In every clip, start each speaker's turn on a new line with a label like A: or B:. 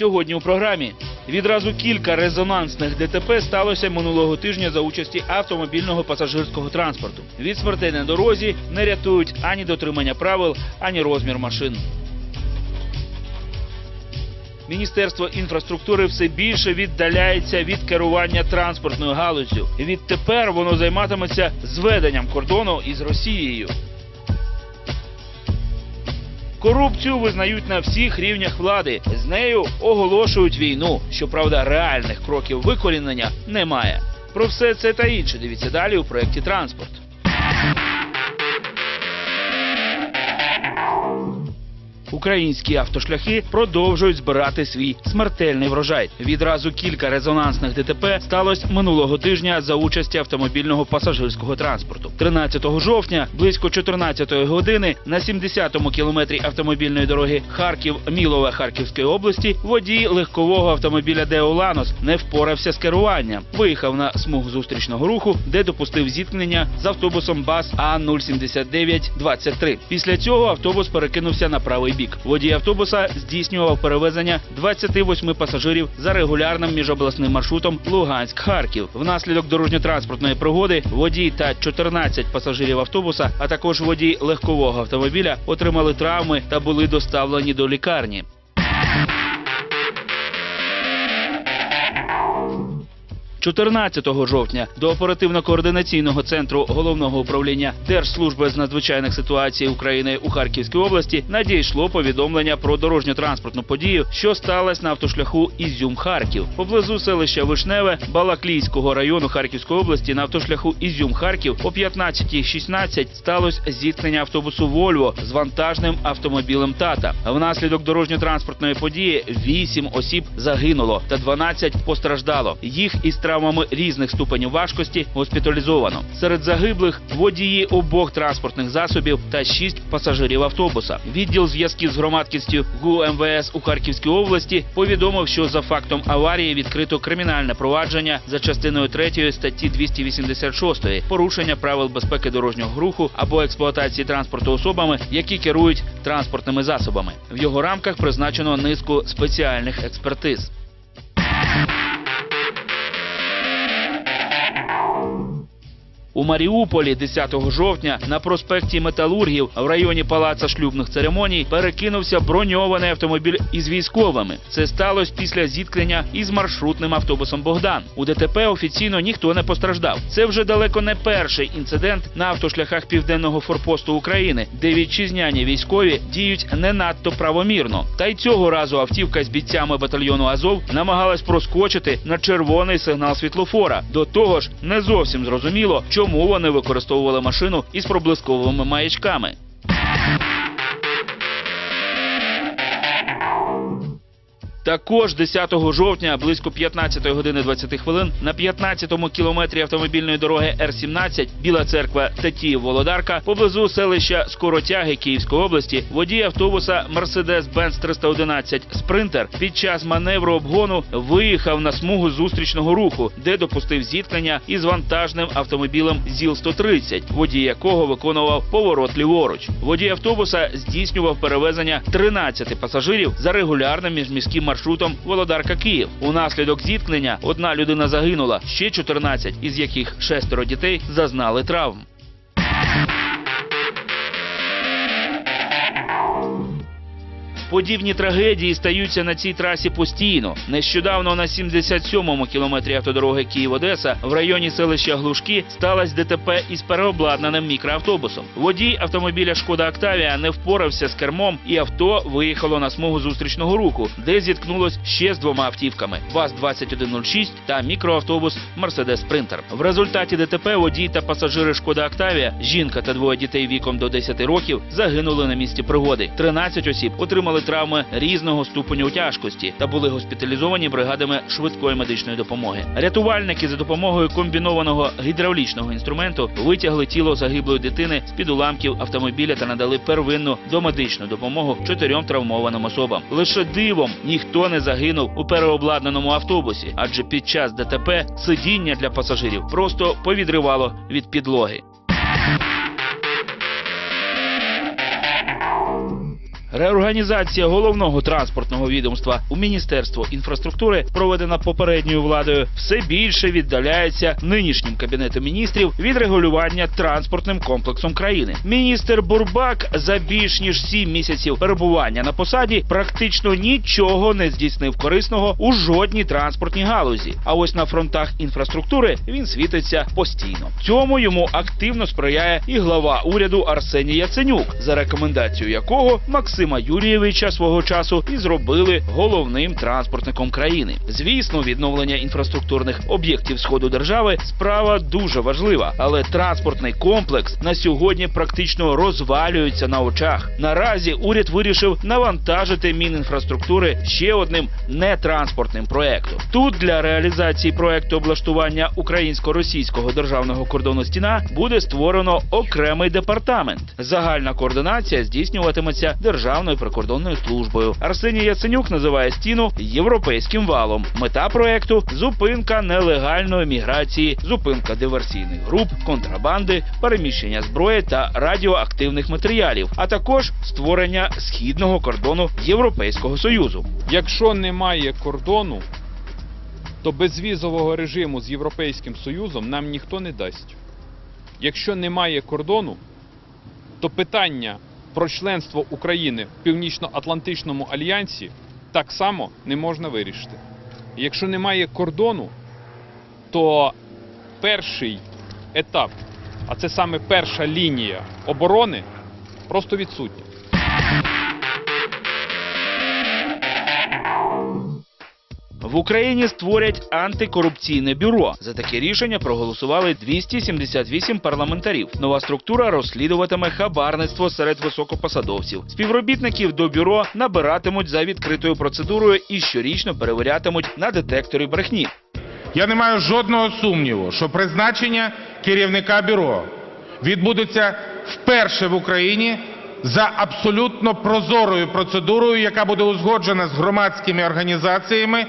A: Сьогодні у програмі відразу кілька резонансних ДТП сталося минулого тижня за участі автомобільного пасажирського транспорту. Від смертей на дорозі не рятують ані дотримання правил, ані розмір машин. Міністерство інфраструктури все більше віддаляється від керування транспортною галуззю. Відтепер воно займатиметься зведенням кордону із Росією. Корупцію визнають на всіх рівнях влади. З нею оголошують війну. Щоправда, реальних кроків викорінення немає. Про все це та інше дивіться далі у проєкті Транспорт. Українські автошляхи продовжують збирати свій смертельний врожай. Відразу кілька резонансних ДТП сталося минулого тижня за участі автомобільного пасажирського транспорту. 13 жовтня близько 14 години на 70-му кілометрі автомобільної дороги Харків-Мілове Харківської області водій легкового автомобіля Део Ланос не впорався з керуванням. Виїхав на смугу зустрічного руху, де допустив зіткнення з автобусом БАС А 07923 Після цього автобус перекинувся на правий бік. Водій автобуса здійснював перевезення 28 пасажирів за регулярним міжобласним маршрутом Луганськ-Харків. Внаслідок дорожньо-транспортної пригоди водій та 14 пасажирів автобуса, а також водій легкового автомобіля отримали травми та були доставлені до лікарні. – 14 жовтня до оперативно-координаційного центру головного управління Держслужби з надзвичайних ситуацій України у Харківській області надійшло повідомлення про дорожньо-транспортну подію, що сталася на автошляху Ізюм-Харків. Поблизу селища Вишневе Балаклійського району Харківської області на автошляху Ізюм-Харків о 15.16 сталося зіткнення автобусу Вольво з вантажним автомобілем Тата. Внаслідок дорожньо-транспортної події 8 осіб загинуло та 12 постраждало. Їх із травмами різних ступенів важкості госпіталізовано. Серед загиблих водії обох транспортних засобів та 6 пасажирів автобуса. Відділ зв'язків з громадськістю ГУ МВС у Харківській області повідомив, що за фактом аварії відкрито кримінальне провадження за частиною 3 статті 286 порушення правил безпеки дорожнього руху або експлуатації транспорту особами, які керують транспортними засобами. В його рамках призначено низку спеціальних експертиз. У Маріуполі 10 жовтня на проспекті Металургів в районі палаца шлюбних церемоній перекинувся броньований автомобіль із військовими. Це сталося після зіткнення із маршрутним автобусом Богдан. У ДТП офіційно ніхто не постраждав. Це вже далеко не перший інцидент на автошляхах південного форпосту України, де вітчизняні військові діють не надто правомірно. Та й цього разу автівка з бійцями батальйону Азов намагалась проскочити на червоний сигнал світлофора. До того ж, не зовсім зрозуміло, чому вони використовували машину із проблисковими маячками. Також 10 жовтня близько 15 години 20 хвилин на 15-му кілометрі автомобільної дороги Р-17 Біла церква Тетіїв Володарка поблизу селища Скоротяги Київської області водій автобуса Mercedes-Benz 311 Спринтер під час маневру обгону виїхав на смугу зустрічного руху, де допустив зіткнення із вантажним автомобілем ЗІЛ-130, водій якого виконував поворот ліворуч. Водій автобуса здійснював перевезення 13 пасажирів за регулярним міжміським маршрутом Володарка Київ. Унаслідок зіткнення одна людина загинула, ще 14, із яких шестеро дітей зазнали травм. Подібні трагедії стаються на цій трасі постійно. Нещодавно на 77-му кілометрі автодороги Київ-Одеса в районі селища Глушки сталося ДТП із переобладнаним мікроавтобусом. Водій автомобіля Шкода Октавія не впорався з кермом, і авто виїхало на смугу зустрічного руху, де зіткнулось ще з двома автівками: ВАЗ-2106 та мікроавтобус Мерседес Спринтер. В результаті ДТП водій та пасажири Шкода Октавія, жінка та двоє дітей віком до 10 років загинули на місці пригоди. 13 осіб отримали травми різного ступеню тяжкості та були госпіталізовані бригадами швидкої медичної допомоги. Рятувальники за допомогою комбінованого гідравлічного інструменту витягли тіло загиблої дитини з під уламків автомобіля та надали первинну домедичну допомогу чотирьом травмованим особам. Лише дивом ніхто не загинув у переобладнаному автобусі, адже під час ДТП сидіння для пасажирів просто повідривало від підлоги. Реорганізація головного транспортного відомства у Міністерство інфраструктури, проведена попередньою владою, все більше віддаляється нинішнім кабінетом міністрів від регулювання транспортним комплексом країни. Міністр Бурбак за більш ніж сім місяців перебування на посаді практично нічого не здійснив корисного у жодній транспортній галузі. А ось на фронтах інфраструктури він світиться постійно. Цьому йому активно сприяє і глава уряду Арсеній Яценюк, за рекомендацією якого Максима Юрійовича свого часу і зробили головним транспортником країни. Звісно, відновлення інфраструктурних об'єктів сходу держави справа дуже важлива, але транспортний комплекс на сьогодні практично розвалюється на очах. Наразі уряд вирішив навантажити Мінінфраструктури ще одним нетранспортним проектом. Тут для реалізації проекту облаштування українсько-російського державного кордону стіна буде створено окремий департамент. Загальна координація здійснюватиметься Державною прикордонною службою. Арсеній Яценюк називає стіну європейським валом. Мета проекту зупинка нелегальної міграції, зупинка диверсійних груп, контрабанди, переміщення зброї та радіоактивних матеріалів, а також створення східного кордону Європейського союзу.
B: Якщо немає кордону, то безвізового режиму з Європейським Союзом нам ніхто не дасть. Якщо немає кордону, то питання про членство України в Північно-Атлантичному альянсі так само не можна вирішити. Якщо немає кордону, то перший етап, а це саме перша лінія оборони, просто відсутня.
A: В Україні створять антикорупційне бюро. За таке рішення проголосували 278 парламентарів. Нова структура розслідуватиме хабарництво серед високопосадовців. Співробітників до бюро набиратимуть за відкритою процедурою і щорічно перевірятимуть на детекторі брехні.
C: Я не маю жодного сумніву, що призначення керівника бюро відбудеться вперше в Україні за абсолютно прозорою процедурою, яка буде узгоджена з громадськими організаціями,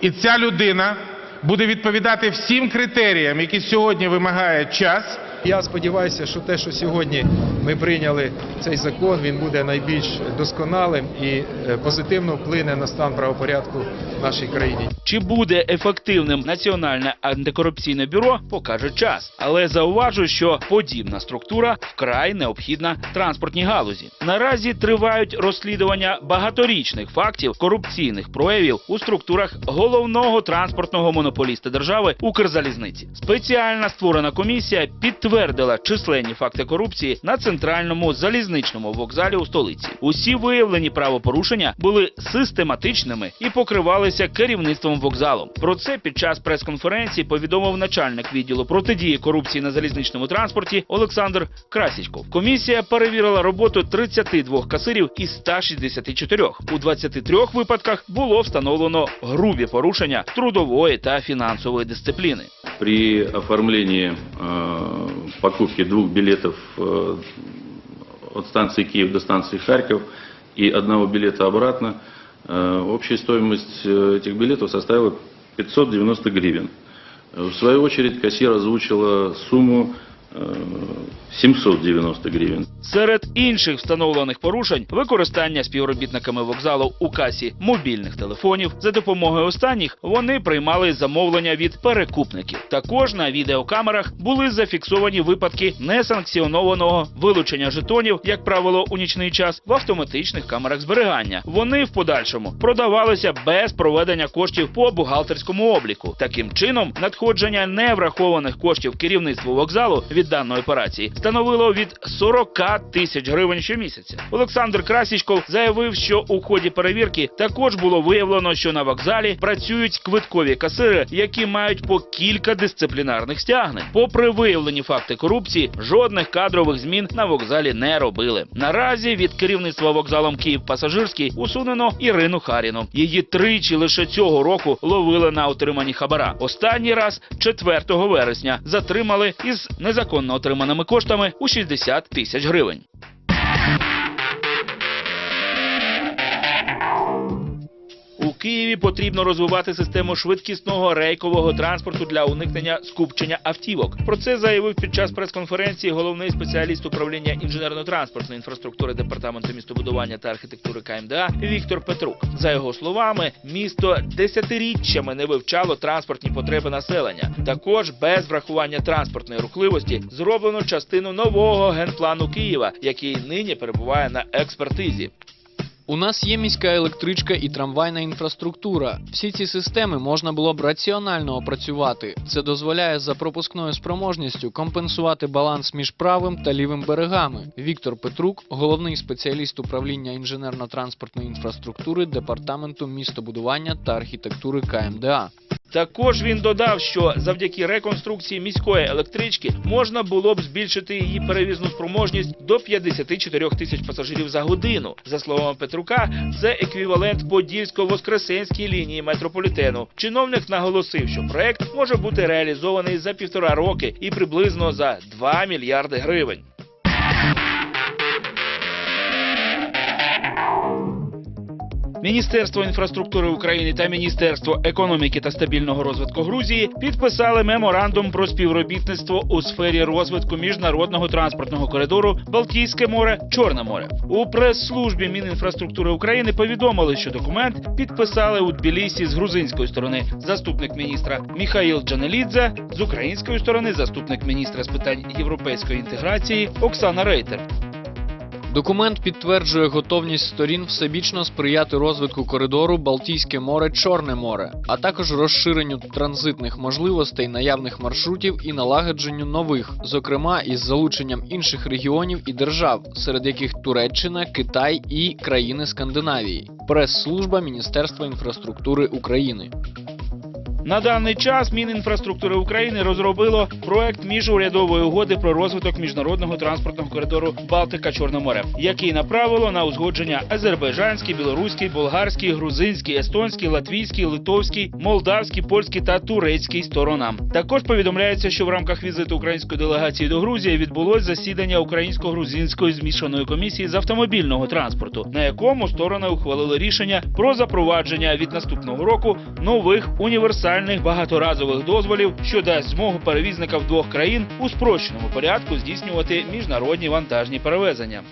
C: і ця людина буде відповідати всім критеріям, які сьогодні вимагає час.
D: Я сподіваюся, що те, що сьогодні ми прийняли цей закон, він буде найбільш досконалим і е, позитивно вплине на стан правопорядку в нашій країні.
A: Чи буде ефективним національне антикорупційне бюро, покаже час. Але зауважу, що подібна структура вкрай необхідна транспортній галузі. Наразі тривають розслідування багаторічних фактів корупційних проявів у структурах головного транспортного монополіста держави Укрзалізниці. Спеціальна створена комісія підтвердила численні факти корупції на центральному залізничному вокзалі у столиці. Усі виявлені правопорушення були систематичними і покривалися керівництвом вокзалу. Про це під час прес-конференції повідомив начальник відділу протидії корупції на залізничному транспорті Олександр Красічков. Комісія перевірила роботу 32 касирів із 164. У 23 випадках було встановлено грубі порушення трудової та фінансової дисципліни.
E: При оформлении э, покупки двух билетов э, от станции Киев до станции Харьков и одного билета обратно, э, общая стоимость э, этих билетов составила 590 гривен. В свою очередь кассир озвучила сумму э, 790 гривен.
A: Серед інших встановлених порушень використання співробітниками вокзалу у касі мобільних телефонів. За допомогою останніх вони приймали замовлення від перекупників. Також на відеокамерах були зафіксовані випадки несанкціонованого вилучення жетонів, як правило, у нічний час в автоматичних камерах зберігання. Вони в подальшому продавалися без проведення коштів по бухгалтерському обліку. Таким чином, надходження неврахованих коштів керівництву вокзалу від даної операції становило від 40 тисяч гривень щомісяця. Олександр Красічков заявив, що у ході перевірки також було виявлено, що на вокзалі працюють квиткові касири, які мають по кілька дисциплінарних стягнень. Попри виявлені факти корупції, жодних кадрових змін на вокзалі не робили. Наразі від керівництва вокзалом Київ пасажирський усунено Ірину Харіну. Її тричі лише цього року ловили на отриманні хабара. Останній раз 4 вересня затримали із незаконно отриманими коштами у 60 тисяч гривень. У Києві потрібно розвивати систему швидкісного рейкового транспорту для уникнення скупчення автівок. Про це заявив під час прес-конференції головний спеціаліст управління інженерно-транспортної інфраструктури департаменту містобудування та архітектури КМДА Віктор Петрук. За його словами, місто десятиріччями не вивчало транспортні потреби населення. Також без врахування транспортної рухливості зроблено частину нового генплану Києва, який нині перебуває на експертизі.
F: У нас є міська електричка і трамвайна інфраструктура. Всі ці системи можна було б раціонально опрацювати. Це дозволяє за пропускною спроможністю компенсувати баланс між правим та лівим берегами. Віктор Петрук, головний спеціаліст управління інженерно-транспортної інфраструктури департаменту містобудування та архітектури КМДА.
A: Також він додав, що завдяки реконструкції міської електрички можна було б збільшити її перевізну спроможність до 54 тисяч пасажирів за годину. За словами Петрука, це еквівалент Подільсько-Воскресенській лінії метрополітену. Чиновник наголосив, що проект може бути реалізований за півтора роки і приблизно за 2 мільярди гривень. Міністерство інфраструктури України та Міністерство економіки та стабільного розвитку Грузії підписали меморандум про співробітництво у сфері розвитку міжнародного транспортного коридору Балтійське море Чорне море. У прес-службі Мінінфраструктури України повідомили, що документ підписали у Тбілісі з грузинської сторони заступник міністра Міхаїл Джанелідзе, з української сторони заступник міністра з питань європейської інтеграції Оксана Рейтер.
F: Документ підтверджує готовність сторін всебічно сприяти розвитку коридору Балтійське море Чорне море, а також розширенню транзитних можливостей наявних маршрутів і налагодженню нових, зокрема із залученням інших регіонів і держав, серед яких Туреччина, Китай і країни Скандинавії. Прес-служба Міністерства інфраструктури України.
A: На даний час Мінінфраструктури України розробило проект міжурядової угоди про розвиток міжнародного транспортного коридору Балтика Чорне море, який направило на узгодження азербайджанський, білоруський, болгарський, грузинський, естонський, латвійський, литовський, молдавський, польський та турецький сторонам. Також повідомляється, що в рамках візиту української делегації до Грузії відбулось засідання українсько-грузинської змішаної комісії з автомобільного транспорту, на якому сторони ухвалили рішення про запровадження від наступного року нових універсальних багаторазових дозволів, що дасть змогу перевізникам двох країн у спрощеному порядку здійснювати міжнародні вантажні перевезення.